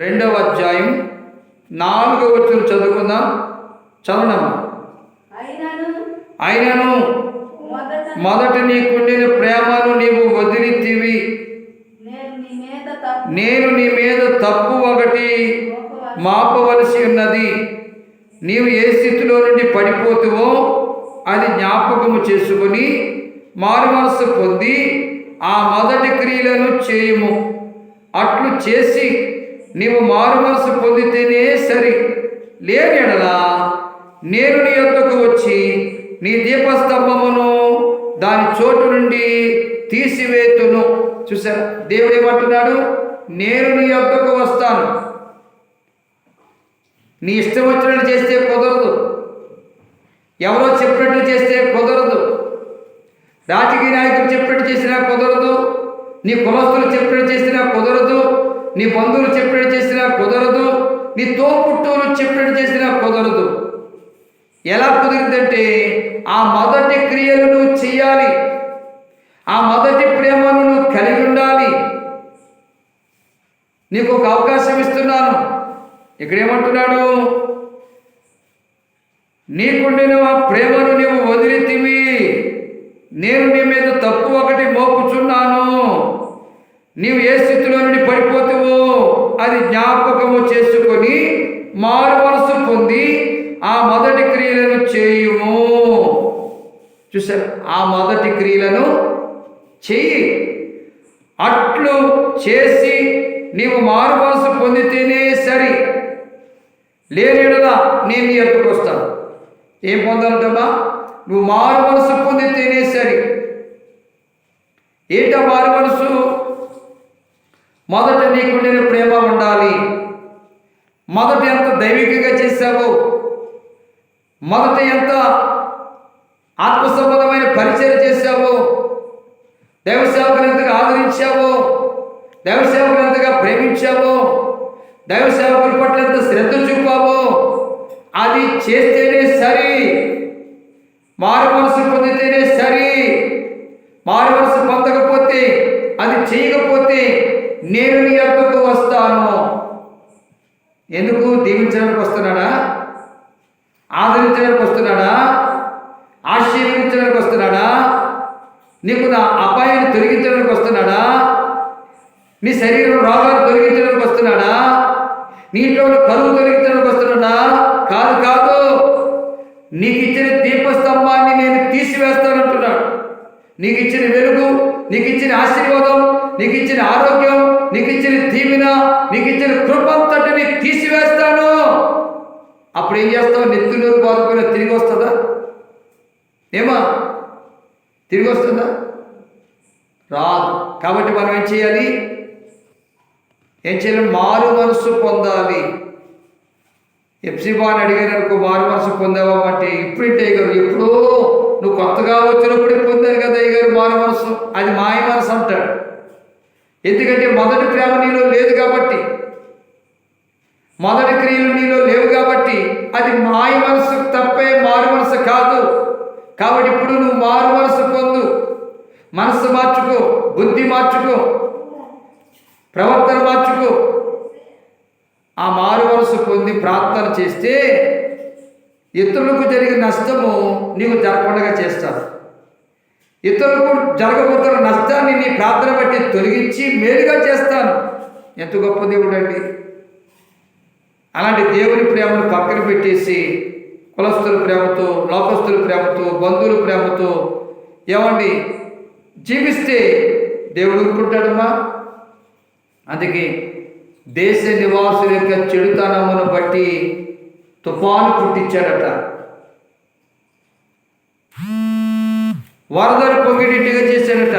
రెండవ అధ్యాయం నాలుగవ వచ్చిన చదువుకుందాం? చదవనమ్మా అయినను మొదట మొదట నీకుండిన ప్రేమను నీవు వదిలితివి. నేను నీ మీద తప్పు ఒకటి మోపవలసి ఉన్నది. నీవు ఏ స్థితిలో నుండి పడిపోతువో అది జ్ఞాపకము చేసుకొని మారుమనస్సు పొంది ఆ మొదటి క్రియలను చేయుము. అట్లు చేసి నీవు మారుమనసు పొందితేనే సరి. లేనిడలా నేను నీ యొక్కకు వచ్చి నీ దీపస్తంభమును దాని చోటు నుండి తీసివేతును. చూసారా దేవుడు ఏమంటున్నాడు? నేను నీ యొక్కకు వస్తాను. నీ ఇష్టం వచ్చినట్టు చేస్తే కుదరదు. ఎవరో చెప్పినట్టు చేస్తే కుదరదు. రాజకీయ నాయకులు చెప్పినట్టు చేసినా కుదరదు. నీ కులస్తులు చెప్పినట్టు చేసినా కుదరదు. నీ బంధువులు చెప్పినట్టు చేసినా కుదరదు నీ తోపుట్టూరు చెప్పినట్టు చేసినా కుదరదు. ఎలా కుదిరిందంటే ఆ మొదటి క్రియలు నువ్వు చేయాలి ఆ మొదటి ప్రేమను నువ్వు కలిగి ఉండాలి. నీకు ఒక అవకాశం ఇస్తున్నాను. ఇక్కడేమంటున్నాడు? నీకుండిన ఆ ప్రేమను నీవు వదిలితివి. నేను నీ మీద తప్పు ఒకటి మోపుచున్నాను. నీవు ఏ స్థితిలో నుండి పడిపోతావో అది జ్ఞాపకము చేసుకొని మారు మనసు పొంది ఆ మొదటి క్రియలను చేయుము. చూసారు ఆ మొదటి క్రియలను చెయ్యి. అట్లు చేసి నీవు మారు మనసు పొందితేనే సరి. లేనిడలా నేను నీ ఎత్తుకు వస్తాను. ఏం పొందాలంటమ్మా? నువ్వు మారు మనసు పొందితేనే సరి. ఏంటా మారు మనసు? మొదట నీకుండిన ప్రేమ ఉండాలి. మొదట ఎంత దైవికంగా చేశావో మొదట ఎంత ఆత్మసంబంధమైన పరిచయం చేశావో దైవసేవకులు ఎంతగా ఆదరించావో దైవసేవకులు ఎంతగా ప్రేమించావో దైవసేవకుల పట్ల ఎంత శ్రద్ధ చూపావో అది చేస్తేనే సరి. మారు మనసు పొందితేనే సరి. మారు మనసు పొందకపోతే అది చేయకపోతే నేను నీ అర్థకు వస్తాను. ఎందుకు? దీవించడానికి వస్తున్నాడా? ఆదరించడానికి వస్తున్నాడా? ఆశీర్వించడానికి వస్తున్నాడా? నీకు నా అపాయాన్ని తొలగించడానికి వస్తున్నాడా? నీ శరీరం రోగాలు తొలగించడానికి వస్తున్నాడా? నీటిలో ఉన్న కరువు తొలగించడానికి వస్తున్నాడా? కాదు కాదు. నీకు ఇచ్చిన దీపస్తంభాన్ని నేను తీసివేస్తానంటున్నాడు. నీకు ఇచ్చిన ఆశీర్వాదం నీకు ఇచ్చిన ఆరోగ్యం నీకు ఇచ్చిన దీవెన నీకు ఇచ్చిన కృపంతటిని తీసివేస్తాను. అప్పుడు ఏం చేస్తావు నెత్తునూరు బాదుకుని తిరిగి వస్తుందా? ఏమా? తిరిగి వస్తుందా? రాదు. కాబట్టి మనం ఏం చేయాలి? ఏం చేయాలి? మారు మనసు పొందాలి. ఎఫ్సిబాన్ అడిగారు అనుకో మారు మనసు పొందావా అంటే ఇప్పుడు ఇంటే ఎప్పుడో నువ్వు వేరు మారు మనసు అది మాయ మనసు అంటాడు. ఎందుకంటే మొదటి ప్రేమ నీలో లేదు కాబట్టి మొదటి క్రియలు నీలో లేవు కాబట్టి అది మాయ మనసు తప్పే మారు మనసు కాదు. కాబట్టి ఇప్పుడు నువ్వు మారు మనసు పొందు మనసు మార్చుకో బుద్ధి మార్చుకో ప్రవర్తన మార్చుకో. ఆ మారు మనసు పొంది ప్రార్థన చేస్తే ఇతరులకు జరిగిన నష్టము నీకు జరగకుండా చేస్తాను ఇతరులకు జరగబోతున్న నష్టాన్ని నీ ప్రార్థన బట్టి తొలగించి మేలుగా చేస్తాను. ఎంత గొప్ప దేవుడు అండి అలాంటి దేవుని ప్రేమను పక్కన పెట్టేసి కులస్తుల ప్రేమతో లోకస్తుల ప్రేమతో బంధువుల ప్రేమతో ఏమండి జీవిస్తే దేవుడు ఊరుకుంటాడమ్మా. అందుకే దేశ నివాసుల యొక్క చెడుతనమును బట్టి తుఫాను పుట్టించాడట. వరదలు పొగిడిట్టుగా చేశాడట